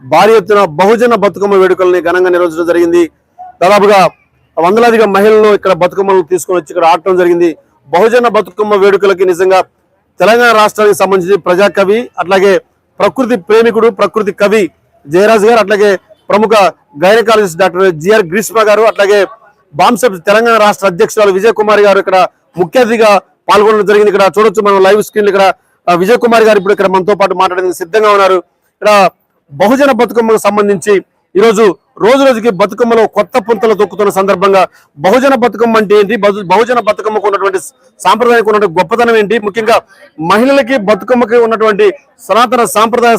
భారీ ఎత్తున బహుజన బతుకమ్మ వేడుకల్ని ఘనంగా నిర్వహించడం జరిగింది. దాదాపుగా వందలాదిగా మహిళలను ఇక్కడ బతుకమ్మలు తీసుకొని వచ్చి ఇక్కడ ఆడటం జరిగింది. బహుజన బతుకమ్మ వేడుకలకి నిజంగా తెలంగాణ రాష్ట్రానికి సంబంధించి ప్రజాకవి అట్లాగే ప్రకృతి ప్రేమికుడు ప్రకృతి కవి జయరాజ్ గారు అట్లాగే ప్రముఖ గైనకాలజిస్ట్ డాక్టర్ జిఆర్ గ్రీష్మ గారు అట్లాగే బాంసెప్ తెలంగాణ రాష్ట్ర అధ్యక్షురాలు విజయ్ కుమార్ గారు ఇక్కడ ముఖ్య అతిథిగా పాల్గొనడం జరిగింది. ఇక్కడ చూడొచ్చు మనం లైవ్ స్క్రీన్ ఇక్కడ ఆ, విజయ్ కుమార్ గారు ఇప్పుడు ఇక్కడ మనతో పాటు మాట్లాడేందుకు సిద్ధంగా ఉన్నారు. ఇక్కడ బహుజన బతుకమ్మకు సంబంధించి ఈరోజు రోజు రోజుకి బతుకమ్మలో కొత్త పుంతలు తొక్కుతున్న సందర్భంగా బహుజన బతుకమ్మ అంటే ఏంటి? బహు- బహుజన బతుకమ్మకు ఉన్నటువంటి సాంప్రదాయం ఉన్నటువంటి గొప్పతనం ఏంటి? ముఖ్యంగా మహిళలకి బతుకమ్మకి ఉన్నటువంటి సనాతన సాంప్రదాయ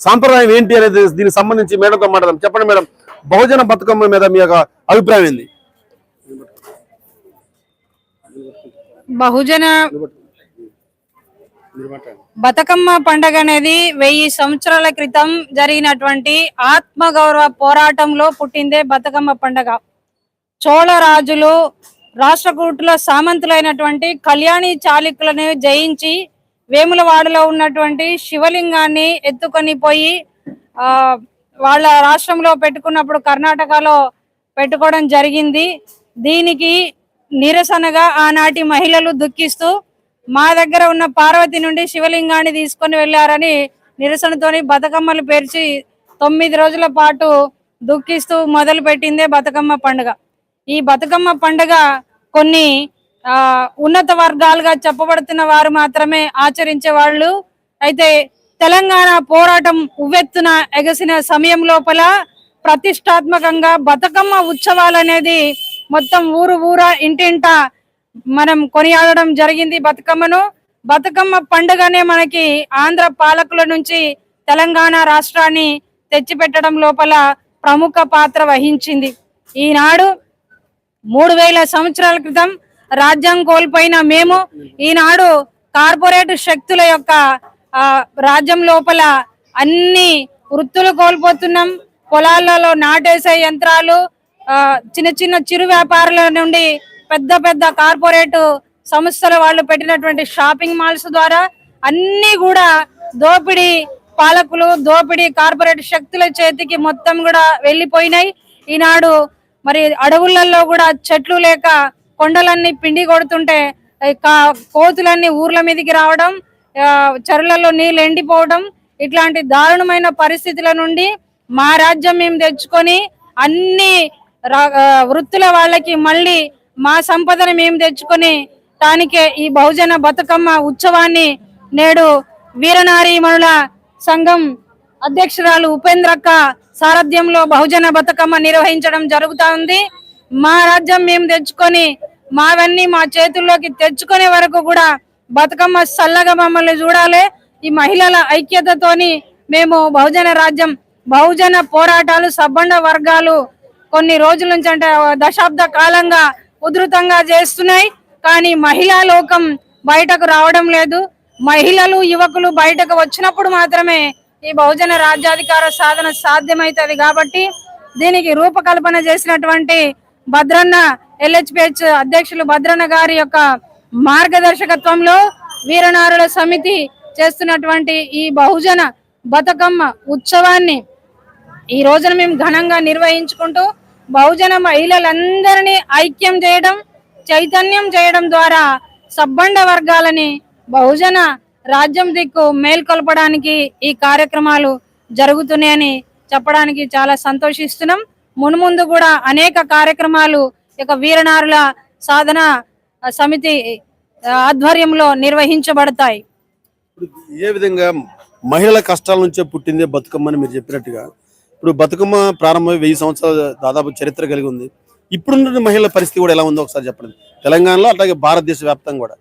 సాంప్రదాయం ఏంటి అనేది దీనికి సంబంధించి మేడంతో మాట్లాడదాం. చెప్పండి మేడం. బహుజన బతుకమ్మ మీద మీ యొక్క అభిప్రాయం ఏంది? బహుజన బతుకమ్మ పండగ అనేది వెయ్యి సంవత్సరాల క్రితం జరిగినటువంటి ఆత్మగౌరవ పోరాటంలో పుట్టిందే బతుకమ్మ పండగ. చోళ రాజులు రాష్ట్రకూటుల సామంతులైనటువంటి కళ్యాణి చాళుక్యులను జయించి వేములవాడలో ఉన్నటువంటి శివలింగాన్ని ఎత్తుకొని పోయి ఆ వాళ్ళ రాష్ట్రంలో పెట్టుకున్నప్పుడు కర్ణాటకలో పెట్టుకోవడం జరిగింది. దీనికి నిరసనగా ఆనాటి మహిళలు దుఃఖిస్తూ మా దగ్గర ఉన్న పార్వతి నుండి శివలింగాన్ని తీసుకొని వెళ్ళారని నిరసనతోని బతుకమ్మలు పేర్చి తొమ్మిది రోజుల పాటు దుఃఖిస్తూ మొదలు పెట్టిందే బతుకమ్మ పండుగ. ఈ బతుకమ్మ పండుగ కొన్ని ఆ ఉన్నత వర్గాలుగా చెప్పబడుతున్న వారు మాత్రమే ఆచరించే వాళ్ళు. అయితే తెలంగాణ పోరాటం ఉవ్వెత్తున ఎగసిన సమయం లోపల ప్రతిష్టాత్మకంగా బతుకమ్మ ఉత్సవాలు అనేది మొత్తం ఊరు ఊరా ఇంటింట మనం కొనియాడడం జరిగింది బతుకమ్మను. బతుకమ్మ పండుగనే మనకి ఆంధ్ర పాలకుల నుంచి తెలంగాణ రాష్ట్రాన్ని తెచ్చిపెట్టడం లోపల ప్రముఖ పాత్ర వహించింది. ఈనాడు మూడు వేల సంవత్సరాల క్రితం రాజ్యం కోల్పోయిన మేము ఈనాడు కార్పొరేట్ శక్తుల యొక్క రాజ్యం లోపల అన్ని వృత్తులు కోల్పోతున్నాం. పొలాలలో నాటేసే యంత్రాలు చిన్న చిన్న చిరు వ్యాపారుల నుండి పెద్ద పెద్ద కార్పొరేట్ సంస్థల వాళ్ళు పెట్టినటువంటి షాపింగ్ మాల్స్ ద్వారా అన్ని కూడా దోపిడీ పాలకులు దోపిడీ కార్పొరేట్ శక్తుల చేతికి మొత్తం కూడా వెళ్ళిపోయినాయి. ఈనాడు మరి అడవులలో కూడా చెట్లు లేక కొండలన్నీ పిండి కొడుతుంటే కా- కోతులన్నీ ఊర్ల మీదకి రావడం చెరువులలో నీళ్ళు ఎండిపోవడం ఇట్లాంటి దారుణమైన పరిస్థితుల నుండి మా రాజ్యం మేము తెచ్చుకొని అన్ని రా- వృత్తుల వాళ్ళకి మళ్ళీ మా సంపదను మేము తెచ్చుకొని దానికే ఈ బహుజన బతుకమ్మ ఉత్సవాన్ని నేడు వీరనారీమణుల సంఘం అధ్యక్షురాలు ఉపేంద్రక్క సారథ్యంలో బహుజన బతుకమ్మ నిర్వహించడం జరుగుతా ఉంది. మా రాజ్యం మేము తెచ్చుకొని మావన్నీ మా చేతుల్లోకి తెచ్చుకునే వరకు కూడా బతుకమ్మ చల్లగా మమ్మల్ని చూడాలి. ఈ మహిళల ఐక్యతతోని మేము బహుజన రాజ్యం బహుజన పోరాటాలు సబ్బండ వర్గాలు కొన్ని రోజుల నుంచి అంటే దశాబ్ద కాలంగా ఉధృతంగా చేస్తున్నాయి. కానీ మహిళా లోకం బయటకు రావడం లేదు. మహిళలు యువకులు బయటకు వచ్చినప్పుడు మాత్రమే ఈ బహుజన రాజ్యాధికార సాధన సాధ్యమవుతుంది కాబట్టి దీనికి రూపకల్పన చేసినటువంటి భద్రన్న ఎల్హెచ్పిహెచ్ అధ్యక్షులు భద్రన్న గారి యొక్క మార్గదర్శకత్వంలో వీరనారుల సమితి చేస్తున్నటువంటి ఈ బహుజన బతుకమ్మ ఉత్సవాన్ని ఈ రోజున మేము ఘనంగా నిర్వహించుకుంటూ బహుజన మహిళలందరినీ ఐక్యం చేయడం చైతన్యం చేయడం ద్వారా సబ్బండ వర్గాలని బహుజన రాజ్యం దిక్కు మేల్కొల్పడానికి ఈ కార్యక్రమాలు జరుగుతున్నాయని చెప్పడానికి చాలా సంతోషిస్తున్నాం. మున్ముందు కూడా అనేక కార్యక్రమాలు ఇక వీరనారుల సాధన సమితి ఆధ్వర్యంలో నిర్వహించబడతాయి. ఏ విధంగా మహిళల కష్టాల నుంచే పుట్టిందే బతుకమ్మని మీరు చెప్పినట్టుగా ఇప్పుడు బతుకమ్మ ప్రారంభమై వెయ్యి సంవత్సరాల దాదాపు చరిత్ర కలిగి ఉంది. ఇప్పుడున్న మహిళల పరిస్థితి కూడా ఎలా ఉందో ఒకసారి చెప్పండి. తెలంగాణలో అట్లాగే భారతదేశ వ్యాప్తంగా కూడా.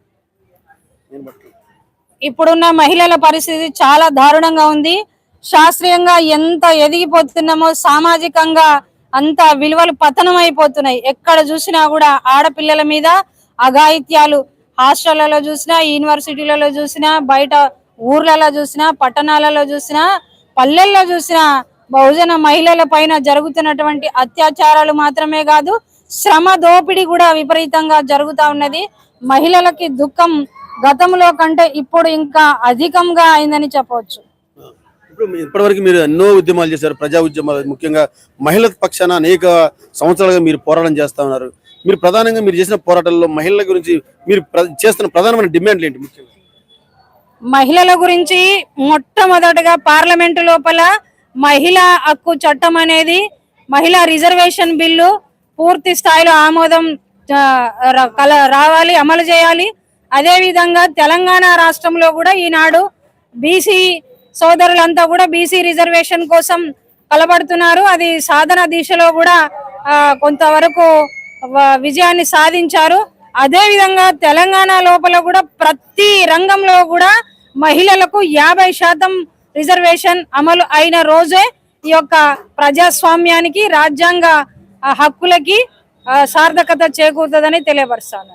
ఇప్పుడున్న మహిళల పరిస్థితి చాలా దారుణంగా ఉంది. శాస్త్రీయంగా ఎంత ఎదిగిపోతున్నామో సామాజికంగా అంత విలువలు పతనం అయిపోతున్నాయి ఎక్కడ చూసినా కూడా ఆడపిల్లల మీద అఘాయిత్యాలు. హాస్టళ్ళలో చూసినా యూనివర్సిటీలలో చూసినా బయట ఊర్లలో చూసినా పట్టణాలలో చూసినా పల్లెల్లో చూసినా బహుజన మహిళల పైన జరుగుతున్నటువంటి అత్యాచారాలు మాత్రమే కాదు శ్రమ దోపిడీ కూడా విపరీతంగా జరుగుతా ఉన్నది. మహిళలకి దుఃఖం గతంలో కంటే ఇప్పుడు ఇంకా అధికంగా అయిందని చెప్పవచ్చు. ఇప్పుడు ఇప్పటివరకు మీరు ఎన్నో ఉద్యమాలు చేశారు ప్రజా ఉద్యమాలు ముఖ్యంగా మహిళల పక్షాన అనేక సంవత్సరాలుగా మీరు పోరాటం చేస్తా ఉన్నారు. మీరు ప్రధానంగా మీరు చేసిన పోరాటాల్లో మహిళల గురించి మీరు చేస్తున్న ప్రధానమైన డిమాండ్లు ఏంటి ముఖ్యంగా? మహిళల గురించి మొట్టమొదటగా పార్లమెంటు లోపల మహిళా హక్కు చట్టం అనేది మహిళా రిజర్వేషన్ బిల్లు పూర్తి స్థాయిలో ఆమోదం కల- రావాలి అమలు చేయాలి. అదేవిధంగా తెలంగాణ రాష్ట్రంలో కూడా ఈనాడు బీసీ సోదరులంతా కూడా బీసీ రిజర్వేషన్ కోసం కలబడుతున్నారు. అది సాధన దిశలో కూడా కొంతవరకు విజయాన్ని సాధించారు. అదేవిధంగా తెలంగాణ లోపల కూడా ప్రతి రంగంలో కూడా మహిళలకు యాభై శాతం రిజర్వేషన్ అమలు అయిన రోజే ఈ యొక్క ప్రజాస్వామ్యానికి రాజ్యాంగ హక్కులకి సార్థకత చేకూరుతుందని తెలియపరుస్తాను.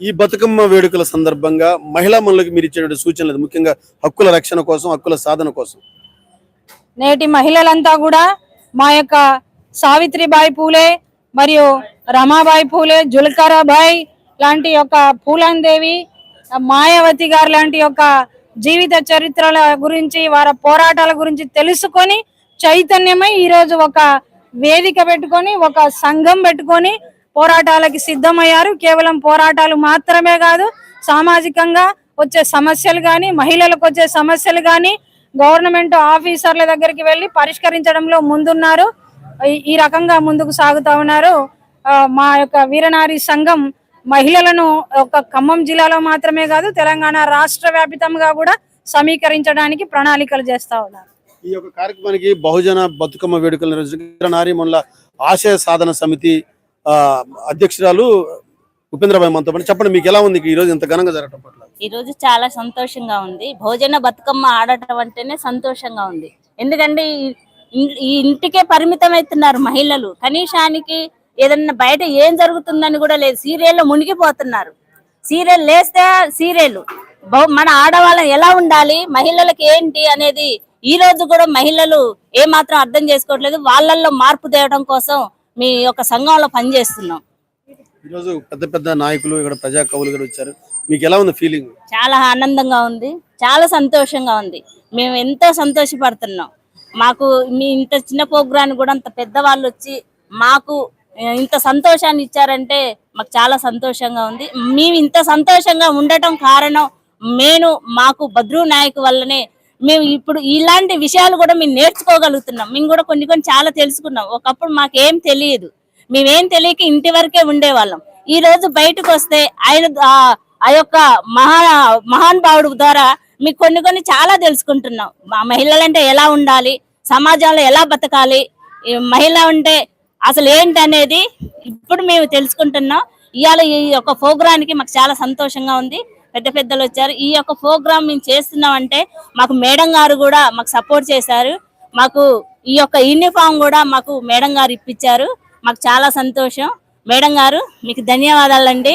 ఈ బతుకమ్మ వేడుకల సందర్భంగా మహిళా మనులకు మీరు ఇచ్చినటువంటి సూచనలు ముఖ్యంగా హక్కుల రక్షణ కోసం హక్కుల సాధన కోసం. నేటి మహిళలంతా కూడా మా యొక్క సావిత్రిబాయి పూలే మరియు రమాబాయి పూలే జుల్కరాబాయి లాంటి యొక్క పూలందేవి మాయావతి గారు లాంటి యొక్క జీవిత చరిత్రల గురించి వారి పోరాటాల గురించి తెలుసుకొని చైతన్యమై ఈరోజు ఒక వేదిక పెట్టుకొని ఒక సంఘం పెట్టుకొని పోరాటాలకి సిద్ధమయ్యారు. కేవలం పోరాటాలు మాత్రమే కాదు సామాజికంగా వచ్చే సమస్యలు కానీ మహిళలకు వచ్చే సమస్యలు కానీ గవర్నమెంట్ ఆఫీసర్ల దగ్గరికి వెళ్ళి పరిష్కరించడంలో ముందున్నారు. ఈ- రకంగా ముందుకు సాగుతా ఉన్నారు. మా యొక్క వీరనారి సంఘం మహిళలను ఒక ఖమ్మం జిల్లాలో మాత్రమే కాదు తెలంగాణ రాష్ట్ర వ్యాపితంగా కూడా సమీకరించడానికి ప్రణాళికలు చేస్తా ఉన్నారు. ఈ యొక్క కార్యక్రమానికి బహుజన బతుకమ్మ వేడుకల నిర్వహించిన ఆశయ సాధన సమితి ఆ, అధ్యక్షురాలు ఉపేంద్రబాయి మనతో పాటు చెప్పండి మీకు ఎలా ఉంది? ఈ రోజు ఇంత ఘనంగా జరగడం పట్ల. ఈ రోజు చాలా సంతోషంగా ఉంది. భోజన బతుకమ్మ ఆడటం అంటేనే సంతోషంగా ఉంది. ఎందుకంటే ఈ ఇంటికే పరిమితం అవుతున్నారు మహిళలు. కనీసానికి ఏదన్నా బయట ఏం జరుగుతుందని కూడా లేదు. సీరియల్లో మునిగిపోతున్నారు. సీరియల్ లేస్తే సీరియల్. మన ఆడవాళ్ళం ఎలా ఉండాలి? మహిళలకు ఏంటి అనేది ఈ రోజు కూడా మహిళలు ఏ మాత్రం అర్థం చేసుకోవట్లేదు. వాళ్ళల్లో మార్పు తేవడం కోసం మీ యొక్క సంఘంలో పనిచేస్తున్నాం. ఈరోజు పెద్ద పెద్ద నాయకులు ఇక్కడ ప్రజా కవులు కూడా వచ్చారు. మీకు ఎలా ఉంది ఫీలింగ్ చాలా ఆనందంగా ఉంది. చాలా సంతోషంగా ఉంది. మేము ఎంతో సంతోషపడుతున్నాం. మాకు మీ ఇంత చిన్న ప్రోగ్రాం కూడా అంత పెద్దవాళ్ళు వచ్చి మాకు ఇంత సంతోషాన్ని ఇచ్చారంటే మాకు చాలా సంతోషంగా ఉంది. మేము ఇంత సంతోషంగా ఉండటం కారణం నేను మాకు భద్రు నాయక్ వల్లనే మేము ఇప్పుడు ఇలాంటి విషయాలు కూడా మేము నేర్చుకోగలుగుతున్నాం. మేము కూడా కొన్ని కొన్ని చాలా తెలుసుకున్నాం. ఒకప్పుడు మాకేం తెలియదు. మేమేం తెలియక ఇంటి వరకే ఉండేవాళ్ళం. ఈ రోజు బయటకు వస్తే ఆయన ఆ- యొక్క మహా మహాన్ భావుడు ద్వారా మీకు కొన్ని కొన్ని చాలా తెలుసుకుంటున్నాం. మా మహిళలంటే ఎలా ఉండాలి? సమాజంలో ఎలా బతకాలి? మహిళ ఉంటే అసలు ఏంటి అనేది ఇప్పుడు మేము తెలుసుకుంటున్నాం. ఇవాళ ఈ యొక్క ప్రోగ్రానికి మాకు చాలా సంతోషంగా ఉంది. పెద్ద పెద్దలు వచ్చారు. ఈ యొక్క ప్రోగ్రామ్ మేము చేస్తున్నాం అంటే మాకు మేడం గారు కూడా మాకు సపోర్ట్ చేశారు. మాకు ఈ యొక్క యూనిఫామ్ కూడా మాకు మేడం గారు ఇప్పించారు. మాకు చాలా సంతోషం. మేడం గారు మీకు ధన్యవాదాలండి.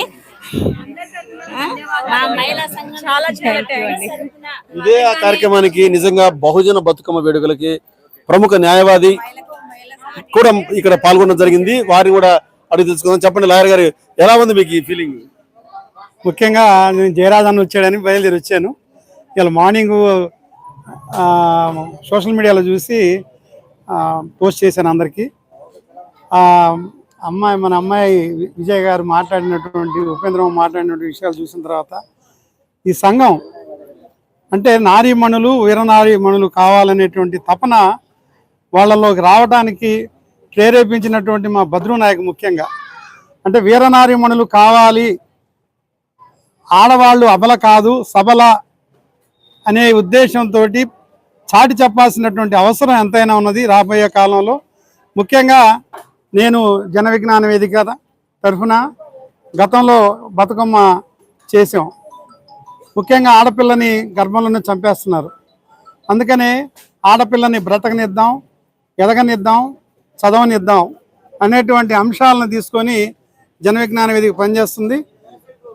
ఆ? మా మహిళా సంఘం చాలా ఇదే ఆ కార్యక్రమానికి నిజంగా బహుజన బతుకమ్మ వేడుకలకి ప్రముఖ న్యాయవాది కూడా ఇక్కడ పాల్గొనడం జరిగింది. వారిని కూడా అడిగి తెలుసుకుందాం. చెప్పండి లాయర్ గారు ఎలా ఉంది మీకు ఈ ఫీలింగ్ ముఖ్యంగా నేను జయరాజన్ వచ్చాడని బయలుదేరి వచ్చాను. ఇలా మార్నింగ్ సోషల్ మీడియాలో చూసి పోస్ట్ చేశాను అందరికీ. అమ్మాయి మన అమ్మాయి విజయ్ గారు మాట్లాడినటువంటి ఉపేంద్రం మాట్లాడినటువంటి విషయాలు చూసిన తర్వాత ఈ సంఘం అంటే నారీమణులు వీరనారీమణులు కావాలనేటువంటి తపన వాళ్ళలోకి రావడానికి ప్రేరేపించినటువంటి మా భద్రు నాయక్ ముఖ్యంగా. అంటే వీరనారిమణులు కావాలి. ఆడవాళ్ళు అబల కాదు సబల అనే ఉద్దేశంతో చాటి చెప్పాల్సినటువంటి అవసరం ఎంతైనా ఉన్నది రాబోయే కాలంలో. ముఖ్యంగా నేను జన విజ్ఞాన వేదిక తరఫున గతంలో బతుకమ్మ చేసాం ముఖ్యంగా ఆడపిల్లని గర్భంలోనే చంపేస్తున్నారు. అందుకనే ఆడపిల్లని బ్రతకనిద్దాం ఎదగనిద్దాం చదవనిద్దాం అనేటువంటి అంశాలను తీసుకొని జన విజ్ఞాన వేదిక పనిచేస్తుంది.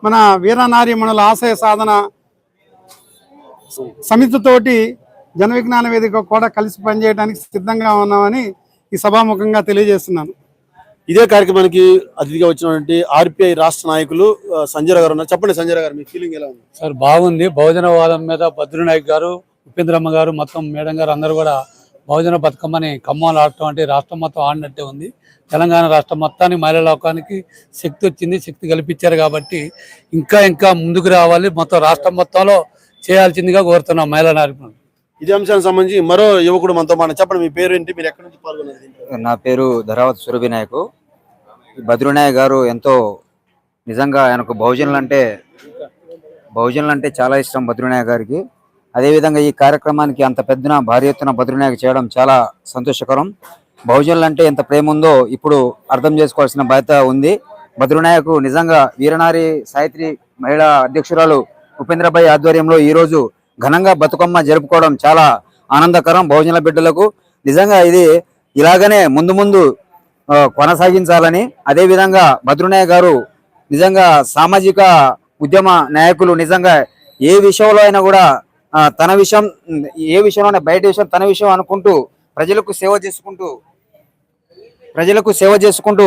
మన వీరనారీమణుల ఆశయ సాధన సమితితోటి జన విజ్ఞాన వేదిక కూడా కలిసి పనిచేయడానికి సిద్ధంగా ఉన్నామని ఈ సభాముఖంగా తెలియజేస్తున్నాను. ఇదే కార్యక్రమానికి అతిథిగా వచ్చినటువంటి ఆర్పిఐ రాష్ట్ర నాయకులు సంజయ్ గారు ఉన్నారు. చెప్పండి సంజయ్ గారు మీ ఫీలింగ్ ఎలా ఉంది? సార్ బాగుంది. బహుజనవాదం మీద భద్రునాయక్ గారు ఉపేంద్రమ్మ గారు మొత్తం మేడం గారు అందరూ కూడా బహుజన బతుకమ్మని ఖమ్మాలు ఆడటం అంటే రాష్ట్రం మొత్తం ఆడినట్టే ఉంది. తెలంగాణ రాష్ట్రం మొత్తానికి మహిళా లోకానికి శక్తి వచ్చింది శక్తి కల్పించారు కాబట్టి ఇంకా ఇంకా ముందుకు రావాలి. మొత్తం రాష్ట్రం మొత్తంలో చేయాల్సిందిగా కోరుతున్నాం మహిళా నాయకులు. ఇదే అంశానికి సంబంధించి మరో యువకుడు మనతో మాట చెప్పండి మీ పేరు ఏంటి మీరు ఎక్కడి నుంచి పాల్గొన్నారు? నా పేరు ధరావత్ సురభినాయకు భద్రునాయక్ గారు ఎంతో నిజంగా ఆయనకు బహుజనులు అంటే బహుజనులు అంటే చాలా ఇష్టం భద్రునాయక్ గారికి. అదేవిధంగా ఈ కార్యక్రమానికి అంత పెద్దన భారీ ఎత్తున భద్రునాయక్ చేయడం చాలా సంతోషకరం. బహుజనులంటే ఎంత ప్రేమ ఉందో ఇప్పుడు అర్థం చేసుకోవాల్సిన బాధ్యత ఉంది. భద్రునాయకు నిజంగా వీరనారి సాయిత్రి మహిళా అధ్యక్షురాలు ఉపేంద్రబాయి ఆధ్వర్యంలో ఈ రోజు ఘనంగా బతుకమ్మ జరుపుకోవడం చాలా ఆనందకరం బహుజనుల బిడ్డలకు. నిజంగా ఇది ఇలాగనే ముందు ముందు కొనసాగించాలని అదే విధంగా గారు నిజంగా సామాజిక ఉద్యమ నాయకులు నిజంగా ఏ విషయంలో అయినా కూడా తన విషయం ఏ విషయంలోనే బయట విషయం తన విషయం అనుకుంటూ ప్రజలకు సేవ చేసుకుంటూ ప్రజలకు సేవ చేసుకుంటూ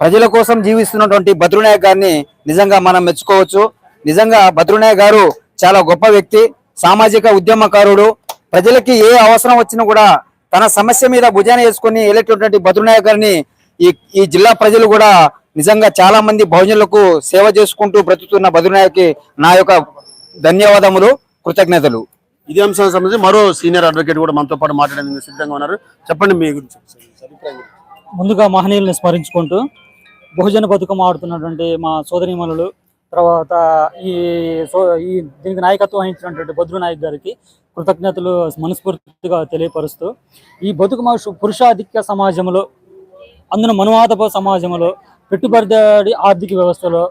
ప్రజల కోసం జీవిస్తున్నటువంటి భద్రునాయక్ గారిని నిజంగా మనం మెచ్చుకోవచ్చు. నిజంగా భద్రునాయక్ గారు చాలా గొప్ప వ్యక్తి సామాజిక ఉద్యమకారుడు. ప్రజలకి ఏ అవసరం వచ్చినా కూడా తన సమస్య మీద భుజాన వేసుకుని వెళ్ళేటటువంటి భద్రునాయక్ గారిని ఈ ఈ జిల్లా ప్రజలు కూడా నిజంగా చాలా మంది భోజనులకు సేవ చేసుకుంటూ బ్రతుకుతున్న భద్రునాయక్కి నా యొక్క ధన్యవాదములు. కృతజ్ఞతలు ఇదే అంశానికి సంబంధించి మరో సీనియర్ అడ్వకేట్ కూడా మనతో పాటు మాట్లాడేందుకు సిద్ధంగా ఉన్నారు చెప్పండి మీ గురించి. ముందుగా మహనీయుల్ని స్మరించుకుంటూ బహుజన బతుకమ్మ ఆడుతున్నటువంటి మా సోదరిమణులు తర్వాత ఈ సో ఈ దీనికి నాయకత్వం వహించినటువంటి బద్రు నాయక్ గారికి కృతజ్ఞతలు మనస్ఫూర్తిగా తెలియపరుస్తూ ఈ బతుకమ్మ పురుషాధిక్య సమాజంలో అందున మనువాదప సమాజంలో పెట్టుబడిదారి ఆర్థిక వ్యవస్థలో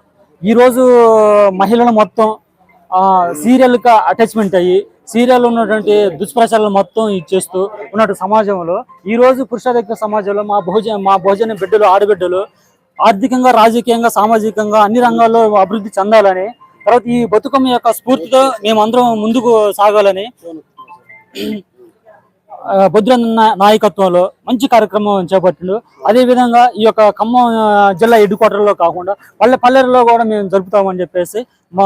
ఈరోజు మహిళలు మొత్తం సీరియల్గా అటాచ్మెంట్ అయ్యి సీరియల్ ఉన్నటువంటి దుష్ప్రచారాలు మొత్తం ఇచ్చేస్తూ ఉన్నట్టు సమాజంలో ఈ రోజు పురుషాధిక సమాజంలో మా భోజన మా భోజన బిడ్డలు ఆడబిడ్డలు ఆర్థికంగా రాజకీయంగా సామాజికంగా అన్ని రంగాల్లో అభివృద్ధి చెందాలని తర్వాత ఈ బతుకమ్మ యొక్క స్ఫూర్తితో మేమందరం ముందుకు సాగాలని ఆ, నాయకత్వంలో మంచి కార్యక్రమం చేపట్టిండు. అదేవిధంగా ఈ యొక్క ఖమ్మం జిల్లా హెడ్ క్వార్టర్లో కాకుండా పల్లె పల్లెల్లో కూడా మేము జరుపుతామని చెప్పేసి మా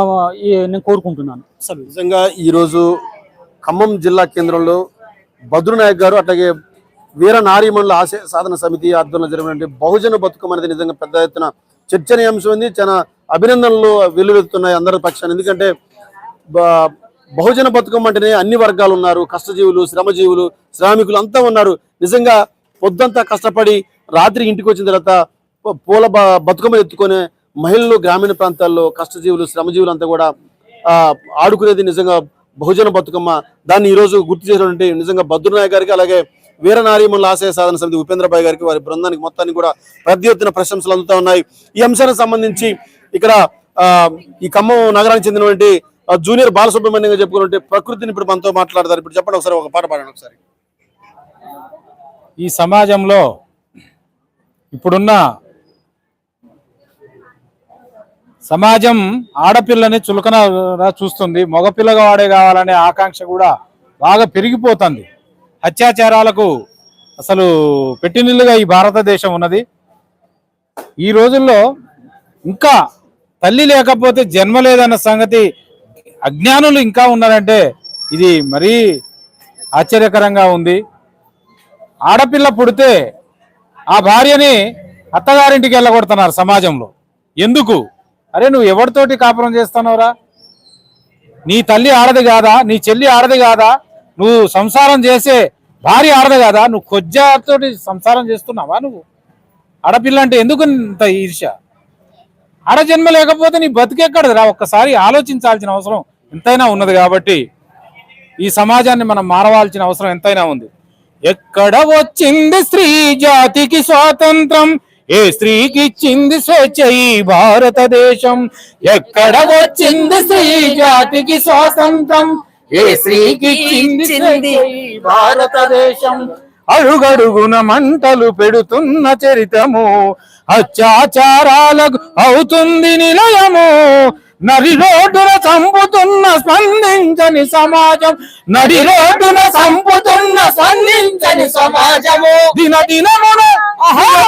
నేను కోరుకుంటున్నాను. అసలు నిజంగా ఈరోజు ఖమ్మం జిల్లా కేంద్రంలో బద్రునాయక్ గారు అట్లాగే వీర నారీమణుల ఆశయ సాధన సమితి ఆధ్వర్యంలో జరిగినటువంటి బహుజన బతుకం అనేది నిజంగా పెద్ద ఎత్తున చర్చనీయాంశం ఉంది చాలా అభినందనలు వెల్లువెత్తున్నాయి అందరి పక్షాన్ని ఎందుకంటే బహుజన బతుకమ్మ అంటేనే అన్ని వర్గాలు ఉన్నారు కష్టజీవులు శ్రమజీవులు శ్రామికులు అంతా ఉన్నారు. నిజంగా పొద్దంతా కష్టపడి రాత్రి ఇంటికి వచ్చిన తర్వాత పూల బ- బతుకమ్మ ఎత్తుకునే మహిళలు గ్రామీణ ప్రాంతాల్లో కష్టజీవులు శ్రమజీవులు అంతా కూడా ఆడుకునేది నిజంగా బహుజన బతుకమ్మ. దాన్ని ఈరోజు గుర్తు చేసినటువంటి నిజంగా భద్రనాయక్ గారికి అలాగే వీరనారీమణుల ఆశయ సాధన సమితి ఉపేంద్రబాయ్ గారికి వారి బృందానికి మొత్తానికి కూడా పెద్ద ఎత్తున ప్రశంసలు అందుతా ఉన్నాయి. ఈ అంశానికి సంబంధించి ఇక్కడ ఈ ఖమ్మం నగరానికి చెందినటువంటి జూనియర్ జూనియర్ గారు చెప్పుకుంటే ప్రకృతిని ఇప్పుడు మనతో మాట్లాడతారు. ఇప్పుడు చెప్పండి ఒకసారి ఒక పాట పాడండి ఒకసారి. ఈ సమాజంలో ఇప్పుడున్న సమాజం ఆడపిల్లని చులకన చూస్తుంది. మగపిల్లగా వాడే కావాలనే ఆకాంక్ష కూడా బాగా పెరిగిపోతుంది. అత్యాచారాలకు అసలు పెట్టినిల్లుగా ఈ భారతదేశం ఉన్నది. ఈ రోజుల్లో ఇంకా తల్లి లేకపోతే జన్మ లేదన్న సంగతి అజ్ఞానులు ఇంకా ఉన్నారంటే ఇది మరీ ఆశ్చర్యకరంగా ఉంది. ఆడపిల్ల పుడితే ఆ భార్యని అత్తగారింటికి వెళ్ళగొడుతున్నారు సమాజంలో. ఎందుకు? అరే నువ్వు ఎవరితోటి కాపురం చేస్తున్నావురా? నీ తల్లి ఆడది కాదా? నీ చెల్లి ఆడది కాదా? నువ్వు సంసారం చేసే భార్య ఆడదు కాదా? నువ్వు కొజ్జాతోటి సంసారం చేస్తున్నావా నువ్వు? ఆడపిల్ల అంటే ఎందుకు ఇంత ఈర్ష్య? ఆడజన్మ లేకపోతే నీ బతికెక్కడదురా ఒక్కసారి ఆలోచించాల్సిన అవసరం ఎంతైనా ఉన్నది కాబట్టి ఈ సమాజాన్ని మనం మారవాల్సిన అవసరం ఎంతైనా ఉంది. ఎక్కడ వచ్చింది స్త్రీ జాతికి స్వాతంత్రం? ఏ స్త్రీకి ఇచ్చింది స్వేచ్ఛ ఈ భారతదేశం? ఎక్కడ వచ్చింది స్త్రీ జాతికి స్వాతంత్రం? ఏ స్త్రీకి ఇచ్చింది భారతదేశం? అడుగడుగున మంటలు పెడుతున్న చరితము అత్యాచారాలకు అవుతుంది నిలయము. నడి రోడ్డున చంపుతున్న స్పందించని సమాజం. నడి రోడ్డున చంపుతున్న స్పందించని సమాజము. దిన దినమున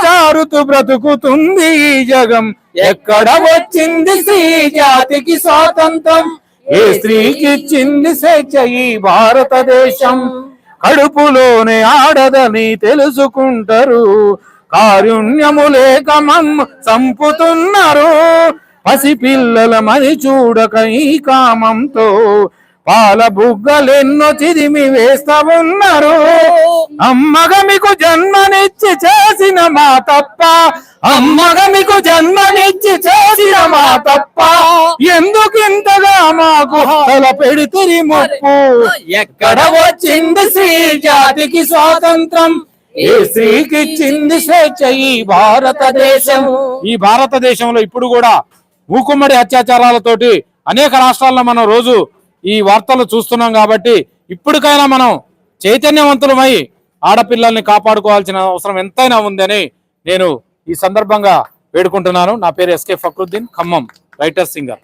జారుతూ బ్రతుకుతుంది జగం. ఎక్కడ వచ్చింది స్త్రీ జాతికి స్వాతంత్రం? ఏ స్త్రీకి ఇచ్చింది స్వేచ్ఛ ఈ భారతదేశం? కడుపులోనే ఆడదని తెలుసుకుంటారు. కారుణ్యము లేక మమ్మ చంపుతున్నారు. పసిపిల్లల మని చూడక ఈ కామంతో పాల బుగ్గలెన్నో చిదిమి వేస్తా ఉన్నారు అమ్మగ మీకు జన్మనిచ్చి చేసిన మా తప్ప అమ్మగ మీకు జన్మనిచ్చి చేసిన మా తప్ప. ఎందుకింతగా మాకు తల పెడితిరి ముప్పు? ఎక్కడ వచ్చింది శ్రీ జాతికి స్వాతంత్రం? ఏ స్త్రీకి స్వేచ్ఛ ఈ భారతదేశం? ఈ భారతదేశంలో ఇప్పుడు కూడా మూకుమ్మడి అత్యాచారాలతోటి అనేక రాష్ట్రాల్లో మనం రోజు ఈ వార్తలు చూస్తున్నాం కాబట్టి ఇప్పటికైనా మనం చైతన్యవంతులమై ఆడపిల్లల్ని కాపాడుకోవాల్సిన అవసరం ఎంతైనా ఉందని నేను ఈ సందర్భంగా వేడుకుంటున్నాను. నా పేరు SK Fakruddin Khammam writer singer.